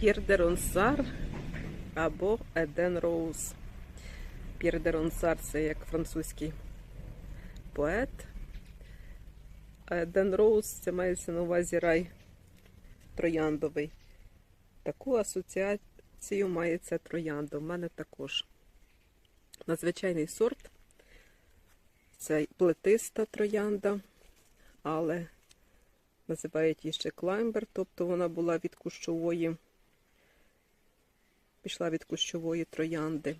Де Ронсар або Еден Роуз. П'єр де Ронсар це як французький поет. А Еден Роуз це мається на увазі рай трояндовий. Таку асоціацію має ця троянда. У мене також. Надзвичайний сорт. Це плетиста троянда, але називають її ще клаймбер, тобто вона була від кущової, пішла від кущової троянди.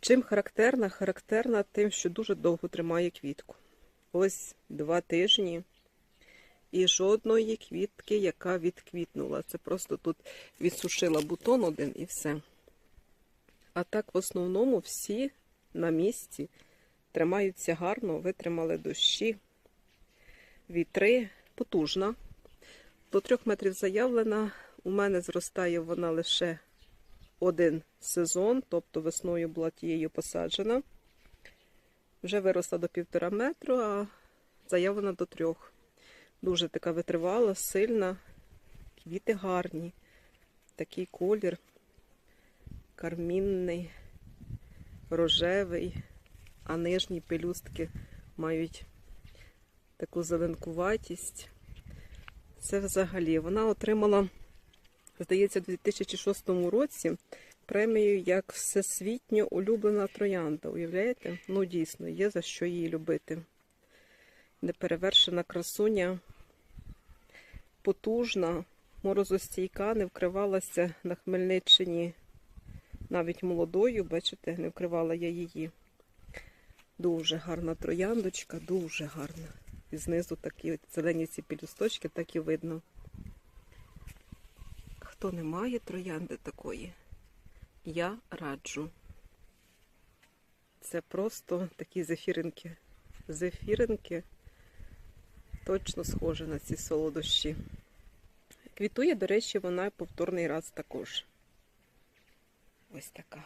Чим характерна? Характерна тим, що дуже довго тримає квітку. Ось два тижні і жодної квітки, яка відквітнула. Це просто тут відсушила бутон один і все. А так, в основному, всі на місці тримаються гарно, витримали дощі, вітри, потужна. До трьох метрів заявлена. У мене зростає вона лише один сезон, тобто весною була тією посаджена. Вже виросла до півтора метру, а заявлена до трьох. Дуже така витривала, сильна, квіти гарні, такий колір, кармінний, рожевий, а нижні пелюстки мають таку зеленкуватість. Це взагалі вона отримала, здається, у 2006 році премію як всесвітньо улюблена троянда. Уявляєте? Ну, дійсно, є за що її любити. Неперевершена красуня, потужна, морозостійка, не вкривалася на Хмельниччині навіть молодою, бачите, не вкривала я її. Дуже гарна трояндочка, дуже гарна. І знизу такі зелені ці пілюсточки, так і видно. Хто не має троянди такої, я раджу. Це просто такі зефіринки. Зефіринки точно схожі на ці солодощі. Квітує, до речі, вона повторний раз також. Ось така.